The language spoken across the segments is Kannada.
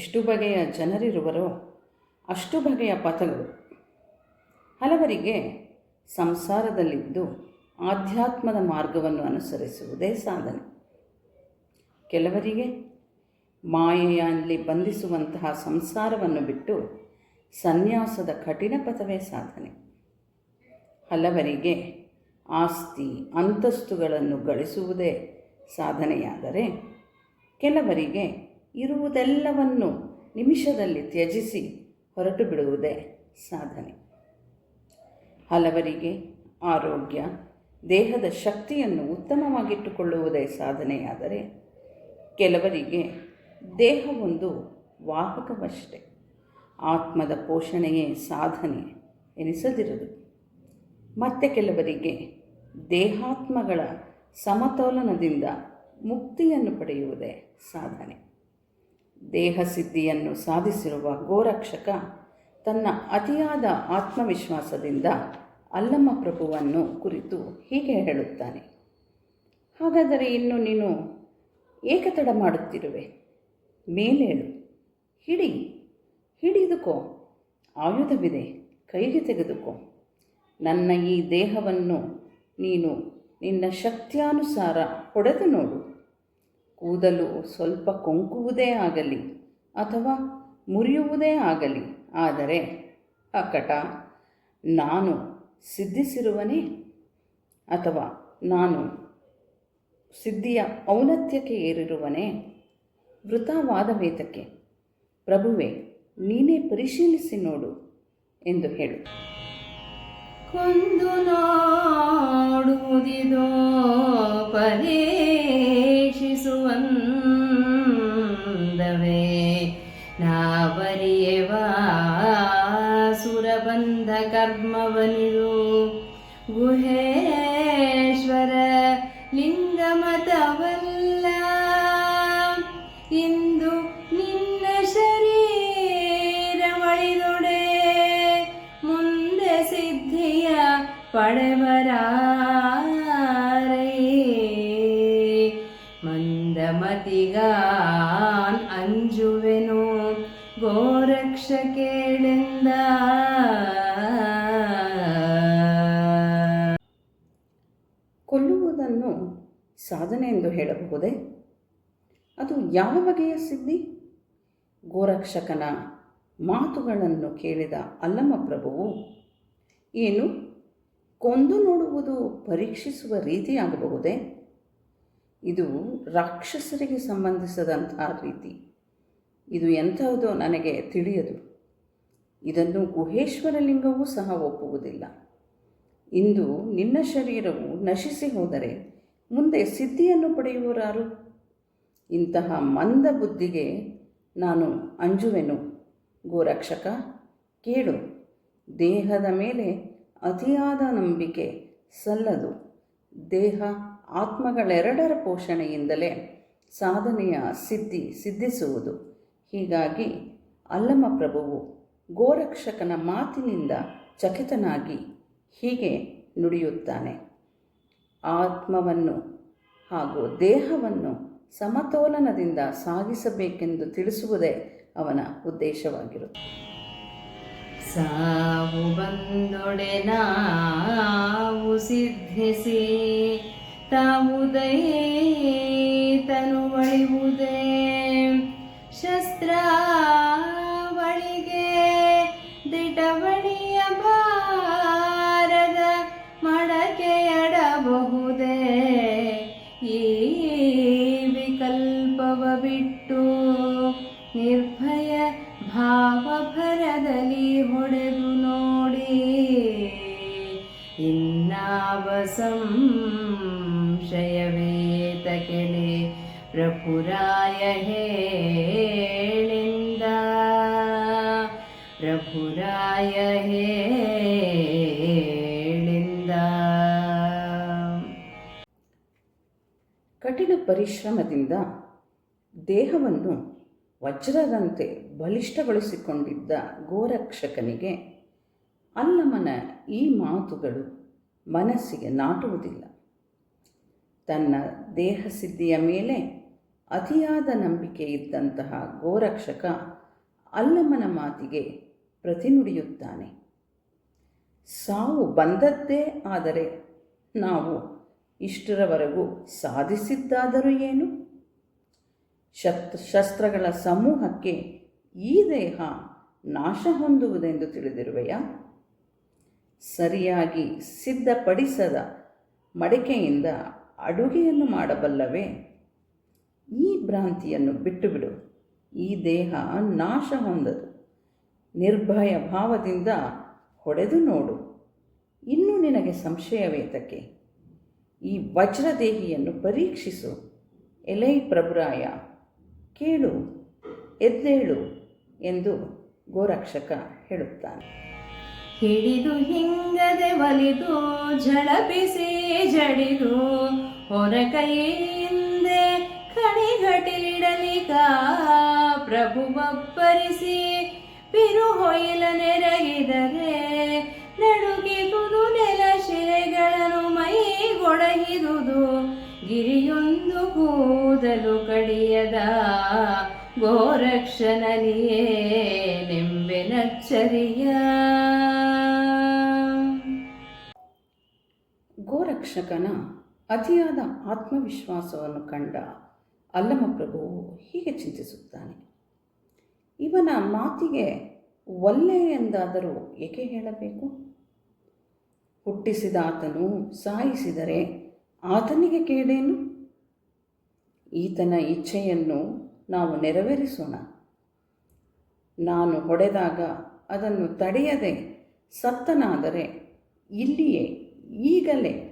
ಎಷ್ಟು ಬಗೆಯ ಜನರಿರುವರೋ ಅಷ್ಟು ಬಗೆಯ ಪಥಗಳು. ಹಲವರಿಗೆ ಸಂಸಾರದಲ್ಲಿದ್ದು ಆಧ್ಯಾತ್ಮದ ಮಾರ್ಗವನ್ನು ಅನುಸರಿಸುವುದೇ ಸಾಧನೆ. ಕೆಲವರಿಗೆ ಮಾಯೆಯಲ್ಲಿ ಬಂಧಿಸುವಂತಹ ಸಂಸಾರವನ್ನು ಬಿಟ್ಟು ಸನ್ಯಾಸದ ಕಠಿಣ ಪಥವೇ ಸಾಧನೆ. ಹಲವರಿಗೆ ಆಸ್ತಿ, ಅಂತಸ್ತುಗಳನ್ನು ಗಳಿಸುವುದೇ ಸಾಧನೆಯಾದರೆ ಕೆಲವರಿಗೆ ಇರುವುದೆಲ್ಲವನ್ನು ನಿಮಿಷದಲ್ಲಿ ತ್ಯಜಿಸಿ ಹೊರಟು ಬಿಡುವುದೇ ಸಾಧನೆ. ಹಲವರಿಗೆ ಆರೋಗ್ಯ, ದೇಹದ ಶಕ್ತಿಯನ್ನು ಉತ್ತಮವಾಗಿಟ್ಟುಕೊಳ್ಳುವುದೇ ಸಾಧನೆಯಾದರೆ ಕೆಲವರಿಗೆ ದೇಹ ಒಂದು ವಾಹಕವಷ್ಟೇ. ಆತ್ಮದ ಪೋಷಣೆಯೇ ಸಾಧನೆ ಎನಿಸದಿರದು ಮತ್ತೆ ಕೆಲವರಿಗೆ ದೇಹಾತ್ಮಗಳ ಸಮತೋಲನದಿಂದ ಮುಕ್ತಿಯನ್ನು ಪಡೆಯುವುದೇ ಸಾಧನೆ. ದೇಹಸಿದ್ಧಿಯನ್ನು ಸಾಧಿಸಿರುವ ಗೋರಕ್ಷಕ ತನ್ನ ಅತಿಯಾದ ಆತ್ಮವಿಶ್ವಾಸದಿಂದ ಅಲ್ಲಮ್ಮ ಪ್ರಭುವನ್ನು ಕುರಿತು ಹೀಗೆ ಹೇಳುತ್ತಾನೆ, ಹಾಗಾದರೆ ಇನ್ನು ನೀನು ಏಕತಡ ಮಾಡುತ್ತಿರುವೆ? ಮೇಲೇಳು ಹಿಡಿ. ಹಿಡಿದುಕೋ. ಆಯುಧವಿದೆ. ಕೈಗೆ ತೆಗೆದುಕೋ. ನನ್ನ ಈ ದೇಹವನ್ನು ನೀನು ನಿನ್ನ ಶಕ್ತಿಯಾನುಸಾರ ಹೊಡೆದು ನೋಡು. ಕೂದಲು ಸ್ವಲ್ಪ ಕೊಂಕುವುದೇ ಆಗಲಿ ಅಥವಾ ಮುರಿಯುವುದೇ ಆಗಲಿ, ಆದರೆ ಅಕಟ, ನಾನು ಸಿದ್ಧಿಸಿರುವನೇ ಅಥವಾ ನಾನು ಸಿದ್ಧಿಯ ಔನತ್ಯಕ್ಕೆ ಏರಿರುವನೇ? ವೃಥಾವಾದವೇತಕ್ಕೆ ಪ್ರಭುವೆ, ನೀನೇ ಪರಿಶೀಲಿಸಿ ನೋಡು ಎಂದು ಹೇಳು. ಕೇಳೆಂದ. ಕೊಲ್ಲುವುದನ್ನು ಸಾಧನೆ ಎಂದು ಹೇಳಬಹುದೇ? ಅದು ಯಾವ ಬಗೆಯ ಸಿದ್ಧಿ? ಗೋರಕ್ಷಕನ ಮಾತುಗಳನ್ನು ಕೇಳಿದ ಅಲ್ಲಮ್ಮ ಪ್ರಭುವು, ಏನು ಕೊಂದು ನೋಡುವುದು ಪರೀಕ್ಷಿಸುವ ರೀತಿಯಾಗಬಹುದೇ ಇದು ರಾಕ್ಷಸರಿಗೆ ಸಂಬಂಧಿಸಿದಂತಹ ರೀತಿ. ಇದು ಎಂಥವುದೋ ನನಗೆ ತಿಳಿಯದು. ಇದನ್ನು ಗುಹೇಶ್ವರ ಲಿಂಗವೂ ಸಹ ಒಪ್ಪುವುದಿಲ್ಲ. ಇಂದು ನಿನ್ನ ಶರೀರವು ನಶಿಸಿ ಹೋದರೆ ಮುಂದೆ ಸಿದ್ಧಿಯನ್ನು ಪಡೆಯುವರಾರು? ಇಂತಹ ಮಂದ ಬುದ್ಧಿಗೆ ನಾನು ಅಂಜುವೆನು. ಗೋರಕ್ಷಕ, ಕೇಳು. ದೇಹದ ಮೇಲೆ ಅತಿಯಾದ ನಂಬಿಕೆ ಸಲ್ಲದು. ದೇಹ ಆತ್ಮಗಳೆರಡರ ಪೋಷಣೆಯಿಂದಲೇ ಸಾಧನೆಯ ಸಿದ್ಧಿ ಸಿದ್ಧಿಸುವುದು. ಹೀಗಾಗಿ ಅಲ್ಲಮ ಪ್ರಭುವು ಗೋರಕ್ಷಕನ ಮಾತಿನಿಂದ ಚಕಿತನಾಗಿ ಹೀಗೆ ನುಡಿಯುತ್ತಾನೆ. ಆತ್ಮವನ್ನು ಹಾಗೂ ದೇಹವನ್ನು ಸಮತೋಲನದಿಂದ ಸಾಗಿಸಬೇಕೆಂದು ತಿಳಿಸುವುದೇ ಅವನ ಉದ್ದೇಶವಾಗಿರುತ್ತದೆ. ಸಾವು ಬಂದೊಡೆ ನಾವು ಸಿದ್ಧಿಸಿ ತಾವುದೇ ತನು ವಸ್ತ್ರಾವಳಿಗೆ ದಿಟವಣಿಯ ಭಾರದ ಮಡಕೆಯಡಬಹುದೇ ಈ ವಿಕಲ್ಪವ ಬಿಟ್ಟು ನಿರ್ಭಯ ಭಾವಭರದಲ್ಲಿ ಹೊಡೆದು ನೋಡಿ ಇನ್ನಾವ ಸಂಶಯವೇತಕೆಲೆ ಪ್ರಪುರಾಯ ಹೇ ಪ್ರಭುರಾಯ ಹೇಳಿಂದ. ಕಠಿಣ ಪರಿಶ್ರಮದಿಂದ ದೇಹವನ್ನು ವಜ್ರದಂತೆ ಬಲಿಷ್ಠಗೊಳಿಸಿಕೊಂಡಿದ್ದ ಗೋರಕ್ಷಕನಿಗೆ ಅಲ್ಲಮನ ಈ ಮಾತುಗಳು ಮನಸ್ಸಿಗೆ ನಾಟುವುದಿಲ್ಲ. ತನ್ನ ದೇಹಸಿದ್ಧಿಯ ಮೇಲೆ ಅತಿಯಾದ ನಂಬಿಕೆ ಇದ್ದಂತಹ ಗೋರಕ್ಷಕ ಅಲ್ಲಮನ ಮಾತಿಗೆ ಪ್ರತಿನುಡಿಯುತ್ತಾನೆ ಸಾವು ಬಂದದ್ದೇ ಆದರೆ ನಾವು ಇಷ್ಟರವರೆಗೂ ಸಾಧಿಸಿದ್ದಾದರೂ ಏನು? ಶಸ್ತ್ರ, ಶಸ್ತ್ರಗಳ ಸಮೂಹಕ್ಕೆ ಈ ದೇಹ ನಾಶ ಹೊಂದುವುದೆಂದು ತಿಳಿದಿರುವೆಯಾ? ಸರಿಯಾಗಿ ಸಿದ್ಧಪಡಿಸದ ಮಡಿಕೆಯಿಂದ ಅಡುಗೆಯನ್ನು ಮಾಡಬಲ್ಲವೇ? ಈ ಭ್ರಾಂತಿಯನ್ನು ಬಿಟ್ಟುಬಿಡು. ಈ ದೇಹ ನಾಶ ಹೊಂದದು. ನಿರ್ಭಯ ಭಾವದಿಂದ ಹೊಡೆದು ನೋಡು. ಇನ್ನೂ ನಿನಗೆ ಸಂಶಯವೇತಕ್ಕೆ ಈ ವಜ್ರದೇಹಿಯನ್ನು ಪರೀಕ್ಷಿಸು. ಎಲೈ ಪ್ರಭುರಾಯ, ಕೇಳು, ಎದ್ದೇಳು ಎಂದು ಗೋರಕ್ಷಕ ಹೇಳುತ್ತಾನೆ. ಹಿಡಿದು ಹಿಂಗದೆ ಒಲಿದು ಝಳಪಿಸಿ ಜಡಿದು ಹೊರ ಕೈಯಿಂದೆ ಕಣಿಘಟಿಲಿಡಲಿಕ ಪ್ರಭು ಬಪ್ಪರಿಸಿ ಬಿರು ಹೊಯ್ಲ ನೆರಗಿದರೆ ನಡುಗಿದುದು ನೆಲ ಶಿಲೆಗಳನ್ನು ಮೈಗೊಡಗಿದುದು ಗಿರಿಯೊಂದು ಕೂದಲು ಕಡಿಯದ ಗೋರಕ್ಷನಲಿಯೇ ನೆಂಬೆನಚ್ಚರಿಯ ಗೋರಕ್ಷಕನ ಅತಿಯಾದ ಆತ್ಮವಿಶ್ವಾಸವನ್ನು ಕಂಡ ಅಲ್ಲಮಪ್ರಭುವು ಹೀಗೆ ಚಿಂತಿಸುತ್ತಾನೆ. ಇವನ ಮಾತಿಗೆ ಒಲ್ಲೆ ಎಂದಾದರೂ ಏಕೆ ಹೇಳಬೇಕು? ಹುಟ್ಟಿಸಿದ ಆತನು ಸಾಯಿಸಿದರೆ ಆತನಿಗೆ ಕೇಳೇನು ಈತನ ಇಚ್ಛೆಯನ್ನು ನಾವು ನೆರವೇರಿಸೋಣ. ನಾನು ಹೊಡೆದಾಗ ಅದನ್ನು ತಡೆಯದೆ ಸತ್ತನಾದರೆ ಇಲ್ಲಿಯೇ ಈಗಲೇ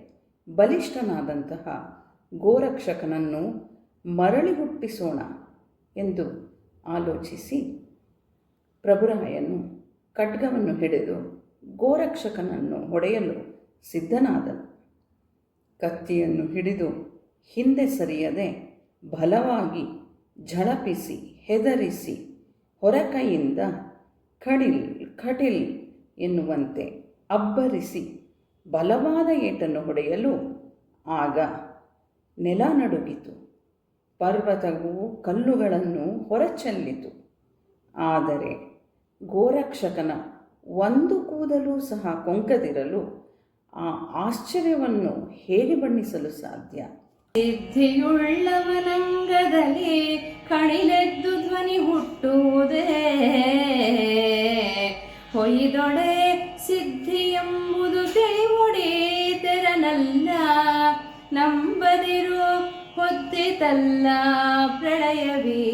ಬಲಿಷ್ಠನಾದಂತಹ ಗೋರಕ್ಷಕನನ್ನು ಮರಳಿ ಹುಟ್ಟಿಸೋಣ ಎಂದು ಆಲೋಚಿಸಿ ಪ್ರಭುರಾಯನು ಖಡ್ಗವನ್ನು ಹಿಡಿದು ಗೋರಕ್ಷಕನನ್ನು ಹೊಡೆಯಲು ಸಿದ್ಧನಾದನು. ಕತ್ತಿಯನ್ನು ಹಿಡಿದು ಹಿಂದೆ ಸರಿಯದೆ ಬಲವಾಗಿ ಝಳಪಿಸಿ ಹೆದರಿಸಿ ಹೊರಕೈಯಿಂದ ಖಡಿಲ್ ಖಟಿಲ್ ಎನ್ನುವಂತೆ ಅಬ್ಬರಿಸಿ ಬಲವಾದ ಏಟನ್ನು ಹೊಡೆಯಲು ಆಗ ನೆಲ ನಡುಗಿತು. ಪರ್ವತವು ಕಲ್ಲುಗಳನ್ನು ಹೊರಚೆಲ್ಲಿತು. ಆದರೆ ಗೋರಕ್ಷಕನ ಒಂದು ಕೂದಲು ಸಹ ಕೊಂಕದಿರಲು ಆ ಆಶ್ಚರ್ಯವನ್ನು ಹೇಗೆ ಬಣ್ಣಿಸಲು ಸಾಧ್ಯ? ಸಿದ್ಧಿಯುಳ್ಳವನಂಗದಲ್ಲಿ ಕಣಿಲೆದ್ದು ಧ್ವನಿ ಹುಟ್ಟುವುದೇ. ಹೊಯ್ದೊಡೆ ಸಿದ್ಧಿ ಎಂಬುದು ತೆರನಲ್ಲ. ನಂಬದಿರು ಹೊತ್ತಿತಲ್ಲ ಪ್ರಳಯವೇ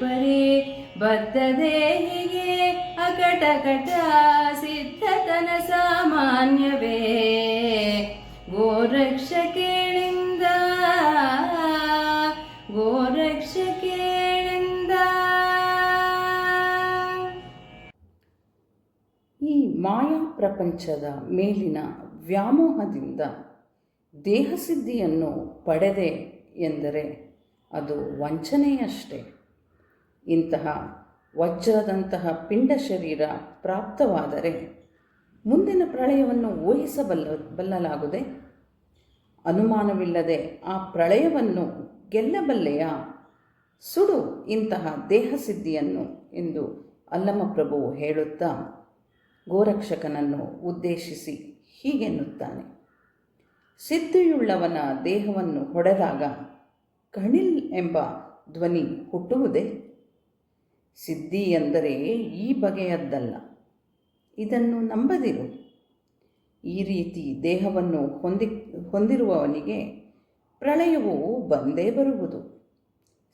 ಪರಿ ಬದ್ಧದೇಹಿಗೆ ಅಕಟಕಟ ಸಿದ್ಧತನ ಸಾಮಾನ್ಯವೇ. ಗೋರಕ್ಷ ಕೇಳಿಂದ ಈ ಮಾಯಾ ಪ್ರಪಂಚದ ಮೇಲಿನ ವ್ಯಾಮೋಹದಿಂದ ದೇಹಸಿದ್ಧಿಯನ್ನು ಪಡೆದೆ ಎಂದರೆ ಅದು ವಂಚನೆಯಷ್ಟೇ. ಇಂತಹ ವಜ್ರದಂತಹ ಪಿಂಡ ಶರೀರ ಪ್ರಾಪ್ತವಾದರೆ ಮುಂದಿನ ಪ್ರಳಯವನ್ನು ಊಹಿಸಬಲ್ಲ ಬಲ್ಲಲಾಗುದೆ? ಅನುಮಾನವಿಲ್ಲದೆ ಆ ಪ್ರಳಯವನ್ನು ಗೆಲ್ಲಬಲ್ಲೆಯ? ಸುಡು ಇಂತಹ ದೇಹಸಿದ್ಧಿಯನ್ನು ಎಂದು ಅಲ್ಲಮಪ್ರಭುವು ಹೇಳುತ್ತಾ ಗೋರಕ್ಷಕನನ್ನು ಉದ್ದೇಶಿಸಿ ಹೀಗೆನ್ನುತ್ತಾನೆ. ಸಿದ್ಧಿಯುಳ್ಳವನ ದೇಹವನ್ನು ಹೊಡೆದಾಗ ಕಣಿಲ್ ಎಂಬ ಧ್ವನಿ ಹುಟ್ಟುವುದೇ? ಸಿದ್ಧಿ ಎಂದರೆ ಈ ಬಗೆಯದ್ದಲ್ಲ. ಇದನ್ನು ನಂಬದಿರು. ಈ ರೀತಿ ದೇಹವನ್ನು ಹೊಂದಿ, ಹೊಂದಿರುವವನಿಗೆ ಪ್ರಳಯವು ಬಂದೇ ಬರುವುದು.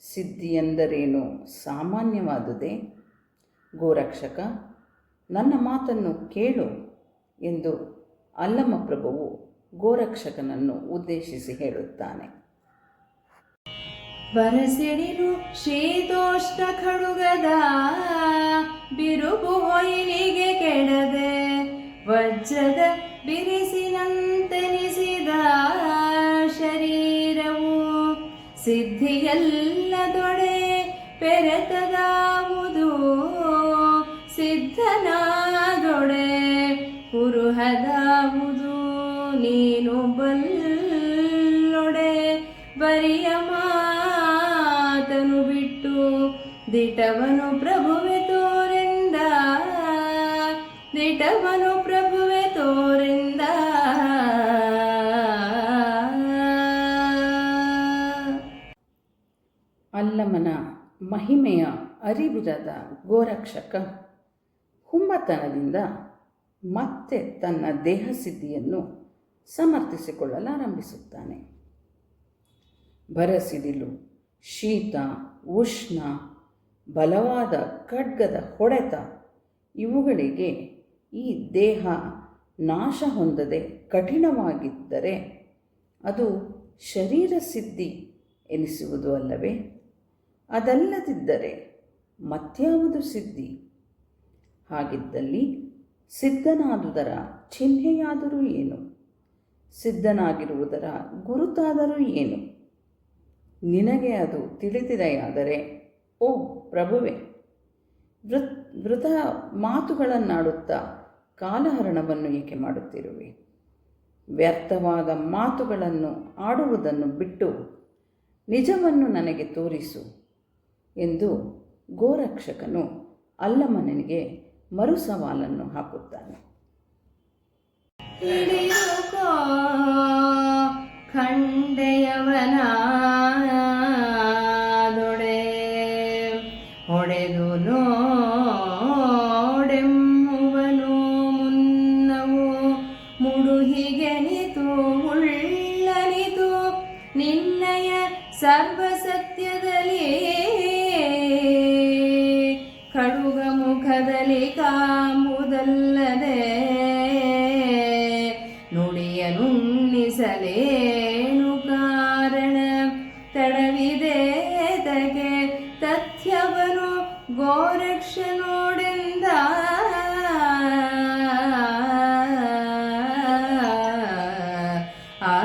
ಸಿದ್ಧಿ ಎಂದರೇನು? ಸಾಮಾನ್ಯವಾದುದೇ. ಗೋರಕ್ಷಕ, ನನ್ನ ಮಾತನ್ನು ಕೇಳು ಎಂದು ಅಲ್ಲಮ್ಮ ಪ್ರಭುವು ಗೋರಕ್ಷಕನನ್ನು ಉದ್ದೇಶಿಸಿ ಹೇಳುತ್ತಾನೆ. ಬರಸಿಡಿಲು ಶೀತೋಷ್ಣ ಖಡುಗದ ಬಿರುಬು ಹೊಯ್ಲಿಗೆ ಕೆಡದೆ ವಜ್ರದ ಬಿರಿಸಿನಂತೆನಿಸಿದ ಶರೀರವು ಸಿದ್ಧಿಯಲ್ಲದೊಡೆ ಪೆರೆತದಾವುದು ದಿಟವನು ಪ್ರಭುವೆ ತೋರಿಂದ ದಿಟವನು ಪ್ರಭುವೆ ತೋರಿಂದ. ಅಲ್ಲಮನ ಮಹಿಮೆಯ ಅರಿವಿರದ ಗೋರಕ್ಷಕ, ಹುಮ್ಮತನದಿಂದ ಮತ್ತೆ ತನ್ನ ದೇಹ ದೇಹಸಿದ್ಧಿಯನ್ನು ಸಮರ್ಥಿಸಿಕೊಳ್ಳಲಾರಂಭಿಸುತ್ತಾನೆ. ಬರಸಿಡಿಲು ಶೀತ, ಉಷ್ಣ ಬಲವಾದ ಖಡ್ಗದ ಹೊಡೆತ ಇವುಗಳಿಗೆ ಈ ದೇಹ ನಾಶ ಹೊಂದದೆ ಕಠಿಣವಾಗಿದ್ದರೆ ಅದು ಶರೀರ ಸಿದ್ಧಿ ಎನಿಸುವುದು ಅಲ್ಲವೇ? ಅದಲ್ಲದಿದ್ದರೆ ಮತ್ಯಾವುದು ಸಿದ್ಧಿ? ಹಾಗಿದ್ದಲ್ಲಿ ಸಿದ್ಧನಾದುದರ ಚಿಹ್ನೆಯಾದರೂ ಏನು? ಸಿದ್ಧನಾಗಿರುವುದರ ಗುರುತಾದರೂ ಏನು? ನಿನಗೆ ಅದು ತಿಳಿದಿದೆಯಾದರೆ ಓ ಪ್ರಭುವೆ, ವೃತ್ ವೃತ ಮಾತುಗಳನ್ನಾಡುತ್ತಾ ಕಾಲಹರಣವನ್ನು ಏಕೆ ಮಾಡುತ್ತಿರುವೆ? ವ್ಯರ್ಥವಾದ ಮಾತುಗಳನ್ನು ಆಡುವುದನ್ನು ಬಿಟ್ಟು ನಿಜವನ್ನು ನನಗೆ ತೋರಿಸು ಎಂದು ಗೋರಕ್ಷಕನು ಅಲ್ಲಮನಿಗೆ ಮರು ಸವಾಲನ್ನು ಹಾಕುತ್ತಾನೆ ಆ.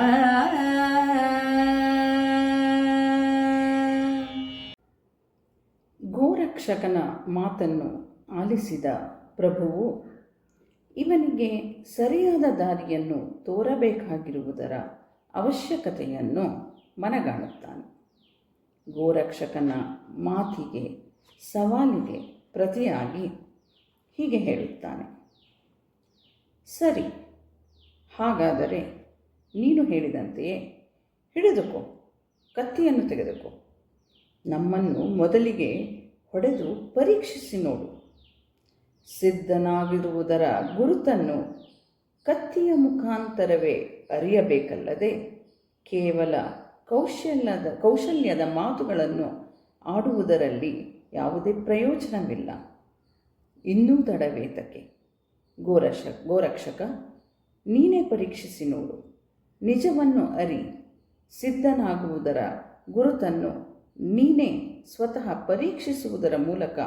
ಗೋರಕ್ಷಕನ ಮಾತನ್ನು ಆಲಿಸಿದ ಪ್ರಭುವು ಇವನಿಗೆ ಸರಿಯಾದ ದಾರಿಯನ್ನು ತೋರಬೇಕಾಗಿರುವುದರ ಅವಶ್ಯಕತೆಯನ್ನು ಮನಗಾಣುತ್ತಾನೆ. ಗೋರಕ್ಷಕನ ಮಾತಿಗೆ ಸವಾಲಿಗೆ ಪ್ರತಿಯಾಗಿ ಹೀಗೆ ಹೇಳುತ್ತಾನೆ. ಸರಿ, ಹಾಗಾದರೆ ನೀನು ಹೇಳಿದಂತೆಯೇ ಹಿಡಿದುಕೋ, ಕತ್ತಿಯನ್ನು ತೆಗೆದುಕೋ. ನಮ್ಮನ್ನು ಮೊದಲಿಗೆ ಹೊಡೆದು ಪರೀಕ್ಷಿಸಿ ನೋಡು. ಸಿದ್ಧನಾಗಿರುವುದರ ಗುರುತನ್ನು ಕತ್ತಿಯ ಮುಖಾಂತರವೇ ಅರಿಯಬೇಕಲ್ಲದೆ ಕೇವಲ ಕೌಶಲ್ಯದ ಕೌಶಲ್ಯದ ಮಾತುಗಳನ್ನು ಆಡುವುದರಲ್ಲಿ ಯಾವುದೇ ಪ್ರಯೋಜನವಿಲ್ಲ. ಇನ್ನೂ ತಡವೇತಕ್ಕೆ. ಗೋರಕ್ಷ ಗೋರಕ್ಷಕ, ನೀನೇ ಪರೀಕ್ಷಿಸಿ ನೋಡು. ನಿಜವನ್ನು ಅರಿ. ಸಿದ್ಧನಾಗುವುದರ ಗುರುತನ್ನು ನೀನೇ ಸ್ವತಃ ಪರೀಕ್ಷಿಸುವುದರ ಮೂಲಕ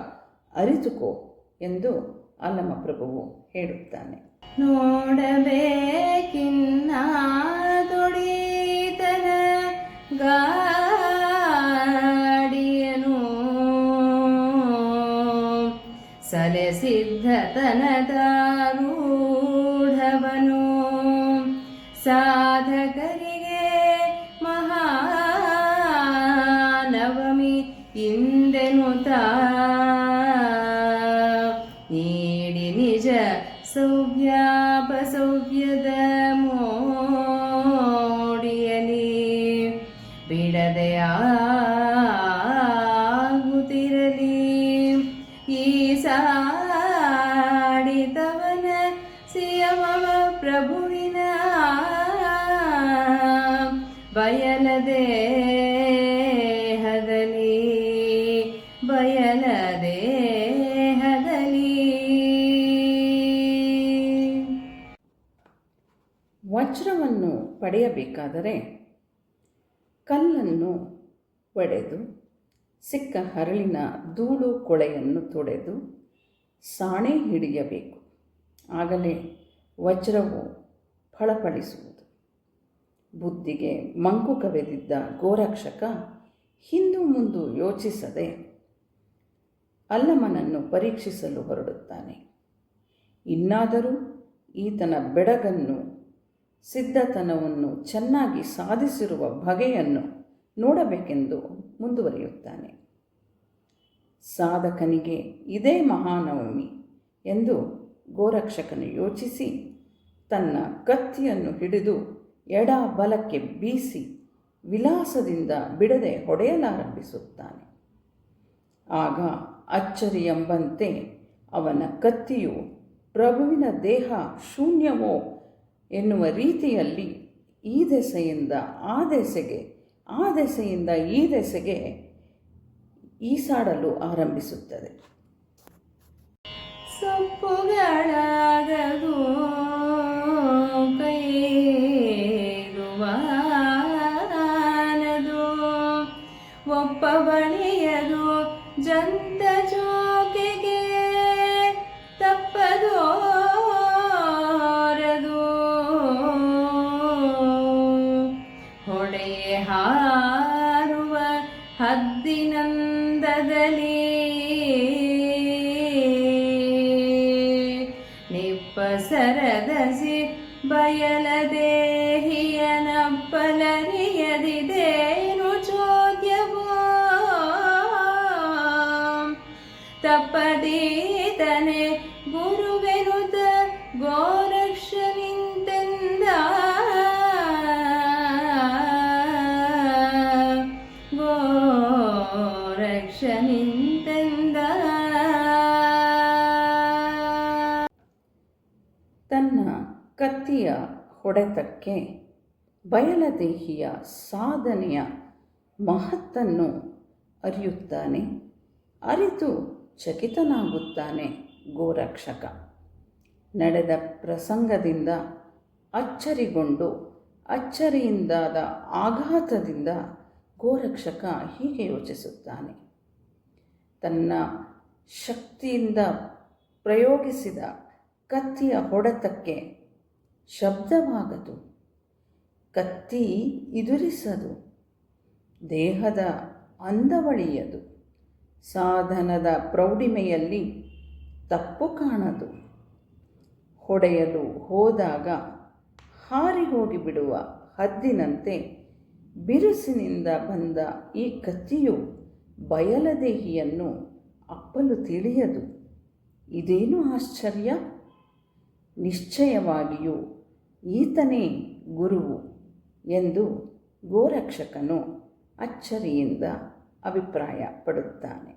ಅರಿತುಕೋ ಎಂದು ಅಲ್ಲಮ ಪ್ರಭುವು ಹೇಳುತ್ತಾನೆ. ನೋಡಬೇಕಿನ್ನ ಸಿದ್ಧತನದಾರೂಢವನು ಸಾಧಕರಿಗೆ ಮಹಾನವಮಿ ಇಂದೆನುತ ನೀಡಿ ನಿಜ ಸೌವ್ಯಾಪಸೌವ್ಯದ ವಜ್ರವನ್ನು ಪಡೆಯಬೇಕಾದರೆ ಕಲ್ಲನ್ನು ಒಡೆದು, ಸಿಕ್ಕ ಹರಳಿನ ಧೂಳು ಕೊಳೆಯನ್ನು ತೊಡೆದು ಸಾಣೆ ಹಿಡಿಯಬೇಕು. ಆಗಲೇ ವಜ್ರವು ಫಳಫಳಿಸುವುದು. ಬುದ್ಧಿಗೆ ಮಂಕು ಕವೆದಿದ್ದ ಗೋರಕ್ಷಕ ಹಿಂದು ಮುಂದು ಯೋಚಿಸದೆ ಅಲ್ಲಮನನ್ನು ಪರೀಕ್ಷಿಸಲು ಹೊರಡುತ್ತಾನೆ. ಇನ್ನಾದರೂ ಈತನ ಬೆಡಗನ್ನು ಸಿದ್ಧತನವನ್ನು ಚೆನ್ನಾಗಿ ಸಾಧಿಸಿರುವ ಬಗೆಯನ್ನು ನೋಡಬೇಕೆಂದು ಮುಂದುವರಿಯುತ್ತಾನೆ. ಸಾಧಕನಿಗೆ ಇದೇ ಮಹಾನವಮಿ ಎಂದು ಗೋರಕ್ಷಕನು ಯೋಚಿಸಿ ತನ್ನ ಕತ್ತಿಯನ್ನು ಹಿಡಿದು ಎಡ ಬಲಕ್ಕೆ ಬೀಸಿ ವಿಲಾಸದಿಂದ ಬಿಡದೆ ಹೊಡೆಯಲಾರಂಭಿಸುತ್ತಾನೆ. ಆಗ ಅಚ್ಚರಿ ಎಂಬಂತೆ ಅವನ ಕತ್ತಿಯು ಪ್ರಭುವಿನ ದೇಹ ಶೂನ್ಯವೋ ಎನ್ನುವ ರೀತಿಯಲ್ಲಿ ಈ ದೆಸೆಯಿಂದ ಆ ದೆಸೆಗೆ ಆ ದೆಸೆಯಿಂದ ಈ ದೆಸೆಗೆ ಈಸಾಡಲು ಆರಂಭಿಸುತ್ತದೆ. ಸೊಪ್ಪುಗಳಾಗದು ಬಯಲದೇಹಿಯನಪ್ಪಲರಿಯದಿದೇನು ಚೋದ್ಯವೋ ತಪ್ಪದೀತನೆ ಗುರುವೆನುತ ಗೋರಕ್ಷ ನಿಂತೆಂದ ಗೋರಕ್ಷ ನಿಂತೆಂದ ತನ್ನ ಕತ್ತಿಯ ಹೊಡೆತಕ್ಕೆ ಬಯಲದೇಹಿಯ ಸಾಧನೆಯ ಮಹತ್ತನ್ನು ಅರಿಯುತ್ತಾನೆ, ಅರಿತು ಚಕಿತನಾಗುತ್ತಾನೆ ಗೋರಕ್ಷಕ. ನಡೆದ ಪ್ರಸಂಗದಿಂದ ಅಚ್ಚರಿಗೊಂಡು ಅಚ್ಚರಿಯಿಂದಾದ ಆಘಾತದಿಂದ ಗೋರಕ್ಷಕ ಹೀಗೆ ಯೋಚಿಸುತ್ತಾನೆ, ತನ್ನ ಶಕ್ತಿಯಿಂದ ಪ್ರಯೋಗಿಸಿದ ಕತ್ತಿಯ ಹೊಡೆತಕ್ಕೆ ಶಬ್ದವಾಗದು. ಕತ್ತಿ ಇದುರಿಸದು. ದೇಹದ ಅಂದವಳಿಯದು. ಸಾಧನದ ಪ್ರೌಢಿಮೆಯಲ್ಲಿ ತಪ್ಪು ಕಾಣದು. ಹೊಡೆಯಲು ಹೋದಾಗ ಹಾರಿ ಹೋಗಿಬಿಡುವ ಹದ್ದಿನಂತೆ ಬಿರುಸಿನಿಂದ ಬಂದ ಈ ಕತ್ತಿಯು ಬಯಲದೇಹಿಯನ್ನು ಅಪ್ಪಲು ತಿಳಿಯದು. ಇದೇನು ಆಶ್ಚರ್ಯ? ನಿಶ್ಚಯವಾಗಿಯೂ ಈತನೇ ಗುರುವು. ಎಂದು ಗೋರಕ್ಷಕನು ಅಚ್ಚರಿಯಿಂದ ಅಭಿಪ್ರಾಯ ಪಡುತ್ತಾನೆ